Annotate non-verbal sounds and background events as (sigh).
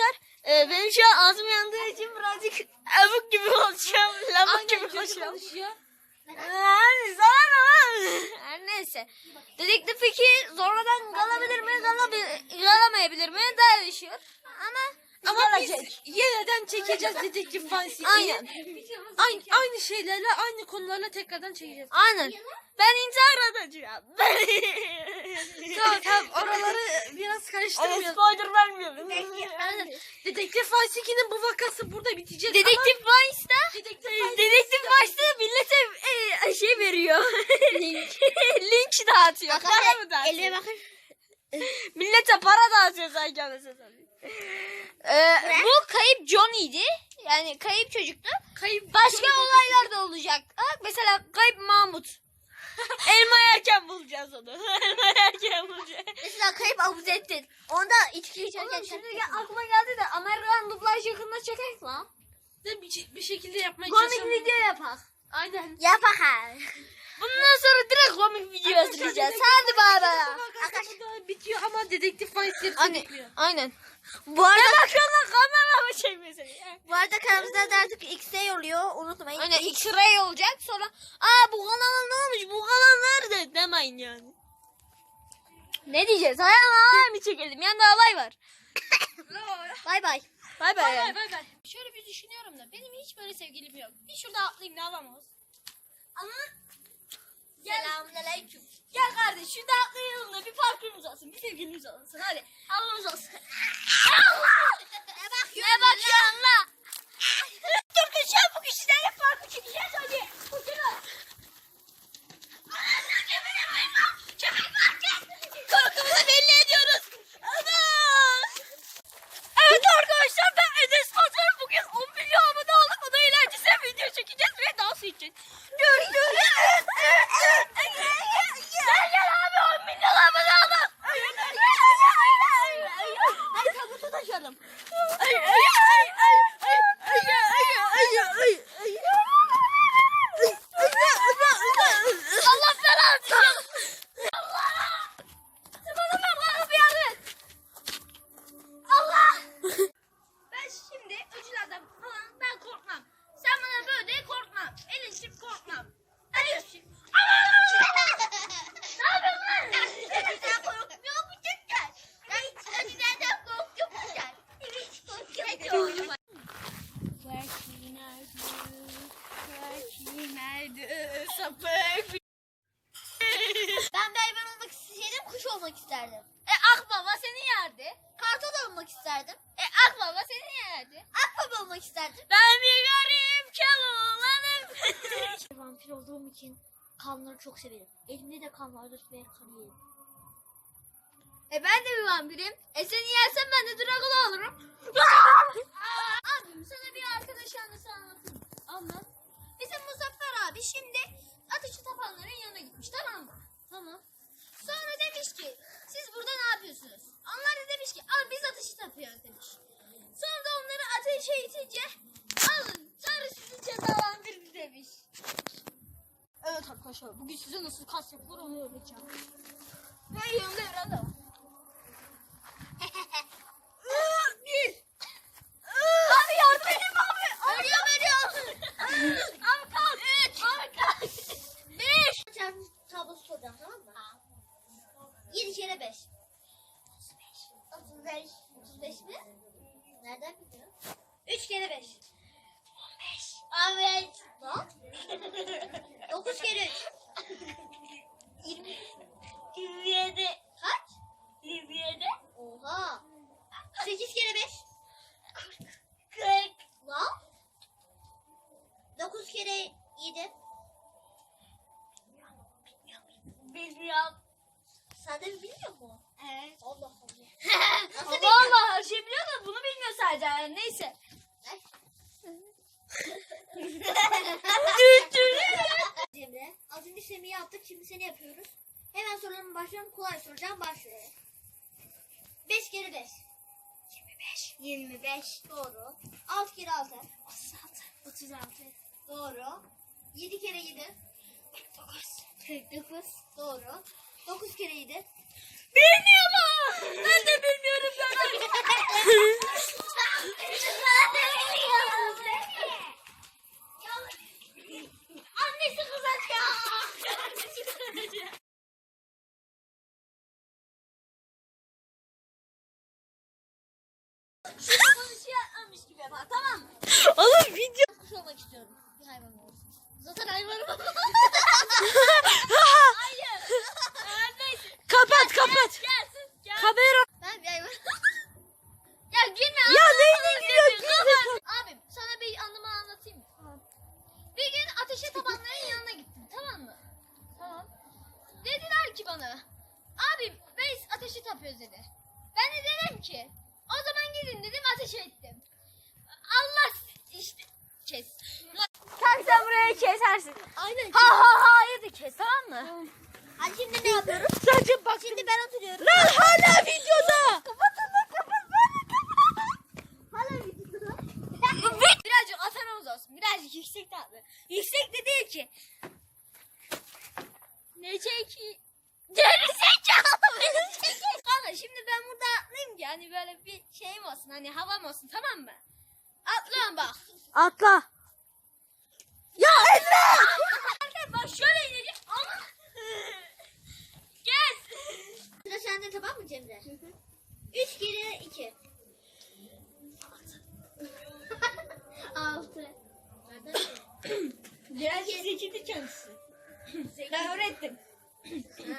arkadaşlar e, benim şu an ağzım yandığı için birazcık abuk gibi konuşuyorum. Lavuk gibi konuşuyorum. Yani? Her neyse. Dedektif Fikir sonradan kalabilir mi? Kalabi- kalamayabilir mi? Değişiyor. Ama Ama biz yeniden çekeceğiz dedektif Fancy'yi. Aynen. Aynı, aynı şeylerle aynı konularla tekrardan çekeceğiz. Aynen. Ben intihar edeceğim. tamam biraz Ama karıştırmayalım. spoiler vermiyorum. Dedektif Fancy'nin bu vakası burada bitecek Dedektif Vice'da ama dedektif Dedektif başta millete e, şey veriyor. Link. (laughs) Link dağıtıyor. Para mı dağıtıyor? Elime bakın. Millete para dağıtıyor sanki anasını satayım. Ee, bu kayıp Johnny'di. Yani kayıp çocuktu. kayıp Başka olaylar da olacak. Bak mesela kayıp Mahmut. Elma yerken bulacağız onu. (laughs) Elma yerken bulacağız. Mesela kayıp Abuzettin. Onda içki içerken. Oğlum şimdi gel- aklıma geldi de Amerikan dublaj yakında çekek lan. bir, bir şekilde yapmaya Komik çalışalım. video yapak. Aynen. Yapak. Bundan sonra direkt komik video hazırlayacağız. Hadi baba. Arkadaşlar burada bitiyor ama dedektif Fancy Aynen. bitmiyor. Aynen. Bu arada, lan kamera mı çekmiyorsun ya? bu arada kanalımızda da artık X'e oluyor. Unutmayın. Aynen X-ray olacak sonra aa bu kanal ne olmuş bu kanal nerede demeyin yani. Ne diyeceğiz? Hayal alay mı çekelim? Yanında alay var. (laughs) Bay bay. Bay Bay bay. bay bay bay. Şöyle bir düşünüyorum da benim hiç böyle sevgilim yok. Bir şurada atlayayım ne alamaz. Ama Selamünaleyküm. gel kardeş şurada atlayalım da bir parkurumuz olsun. Bir sevgilimiz olsun. Hadi Allah'ımız olsun. (laughs) Ne bakıyorsun? Ne bakıyorsun Bakalım. Olmak isterdim. E akbaba seni yerdi. Kartal olmak isterdim. E akbaba seni yerdi. Akbaba olmak isterdim. Ben bir garip çalınmadım. (laughs) Vampir olduğum için kanları çok severim. Elimde de kan vardır ve kan yerim. e ben de bir vampirim. E seni yersem ben de Dracula olurum. (laughs) Abim sana bir arkadaş anısı anlatayım. Anlat. Bizim Muzaffer abi şimdi ateşi tapanların yanına gitmiş tamam mı? Tamam. Sonra demiş ki siz burada ne yapıyorsunuz? Onlar da demiş ki al biz ateşi tapıyoruz demiş. Sonra da onları ateşe itince alın Tanrı sizi cezalandırdı demiş. Evet arkadaşlar bugün size nasıl kas yapılır onu öğreteceğim. Ve yanımda Eren de var. Bir. Abi yardım edin abi. Ölüyorum ölüyorum. Abi kalk. Üç. Abi kalk. Beş. Çarpı tablosu soracağım tamam mı? 7 kere 5. 35. 35 mi? Nereden biliyorsun? 3 kere 5. 15. Evet. Lan. 9 kere 3. 20. 27. Kaç? 27. Oha. 8 kere 5. 40. Lan. 9 kere 7. Bilmiyorum. Mi bilmiyor musun? Evet. Allah Allah. (laughs) Nasıl Vallahi her şey biliyor da bunu bilmiyor sadece. Yani neyse. Cemre. Az önce Semih'i yaptık. Şimdi seni yapıyoruz. Hemen sorularıma başlayalım. Kolay soracağım. Başlıyorum. 5 kere 5. 25 doğru. 6 kere 6. 36. 36 doğru. 7 kere 7. 49. 49 doğru. 9 kere 7. Bilmiyorum. Ben de bilmiyorum. Ben de. Annesi kızartıyor. Olmak istiyorum. Bir hayvan olsun. Zaten hayvanım. (laughs) Hayır. Neyse. Kapat kapat. Gelsin. Gel. Kamera. Ben bir hayvan. (laughs) ya gülme. Ya Allah gülüyor? gülme. Abim sana bir anımı anlatayım mı? Bir gün ateşe tabanların yanına gittim tamam mı? Tamam. Dediler ki bana abim biz ateşe tapıyoruz dedi. Ben de dedim ki o zaman gidin dedim ateşe ettim. Allah işte kes. Sen burayı kesersin. Aynen. Ha ha ha de kes tamam mı? Hadi şimdi ne yapıyoruz? Sadece bak. Şimdi ben oturuyorum. Lan hala videoda. Kapatın lan kapat. Hala videoda. Birazcık atanımız olsun. Birazcık yüksek tatlı. Yüksek de değil ki. Ne çeki? Geri zekalı. Kanka şimdi ben burada atlayayım ki hani böyle bir şeyim olsun hani havam olsun tamam mı? Atlıyorum bak. Atla. Ya Emre. Bak şöyle ineceğim ama. (laughs) Gel. Sıra sende tamam mı Cemre? Üç kere iki. Altı. Birazcık zekiydi kendisi. Ben öğrettim. Ha.